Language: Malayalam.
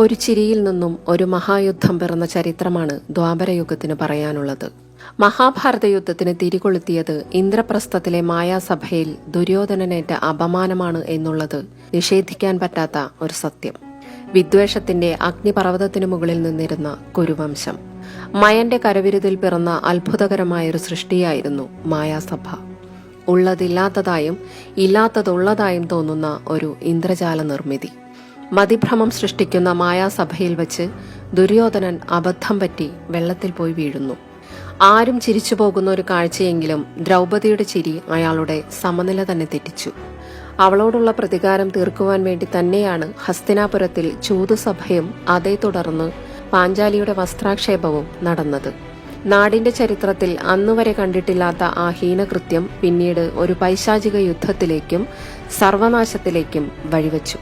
ഒരു ചിരിയിൽ നിന്നും ഒരു മഹായുദ്ധം പിറന്ന ചരിത്രമാണ് ദ്വാപരയുഗത്തിന് പറയാനുള്ളത്. മഹാഭാരത യുദ്ധത്തിന് തിരികൊളുത്തിയത് ഇന്ദ്രപ്രസ്ഥത്തിലെ മായാസഭയിൽ ദുര്യോധനനേറ്റ അപമാനമാണ് എന്നുള്ളത് നിഷേധിക്കാൻ പറ്റാത്ത ഒരു സത്യം. വിദ്വേഷത്തിന്റെ അഗ്നിപർവതത്തിനു മുകളിൽ നിന്നിരുന്ന കുരുവംശം. മയന്റെ കരവിരുതിൽ പിറന്ന അത്ഭുതകരമായ ഒരു സൃഷ്ടിയായിരുന്നു മായാസഭ. ഉള്ളതില്ലാത്തതായും ഇല്ലാത്തതുള്ളതായും തോന്നുന്ന ഒരു ഇന്ദ്രജാല നിർമ്മിതി മതിഭ്രമം സൃഷ്ടിക്കുന്ന മായാസഭയിൽ വച്ച് ദുര്യോധനൻ അബദ്ധം പറ്റി വെള്ളത്തിൽ പോയി വീഴുന്നു. ആരും ചിരിച്ചു പോകുന്ന ഒരു കാഴ്ചയെങ്കിലും ദ്രൗപതിയുടെ ചിരി അയാളുടെ സമനില തന്നെ തെറ്റിച്ചു. അവളോടുള്ള പ്രതികാരം തീർക്കുവാൻ വേണ്ടി തന്നെയാണ് ഹസ്തിനാപുരത്തിൽ ചൂതുസഭയും അതേ തുടർന്ന് പാഞ്ചാലിയുടെ വസ്ത്രാക്ഷേപവും നടന്നത്. നാടിന്റെ ചരിത്രത്തിൽ അന്നുവരെ കണ്ടിട്ടില്ലാത്ത ആ ഹീനകൃത്യം പിന്നീട് ഒരു പൈശാചിക യുദ്ധത്തിലേക്കും സർവനാശത്തിലേക്കും വഴിവെച്ചു.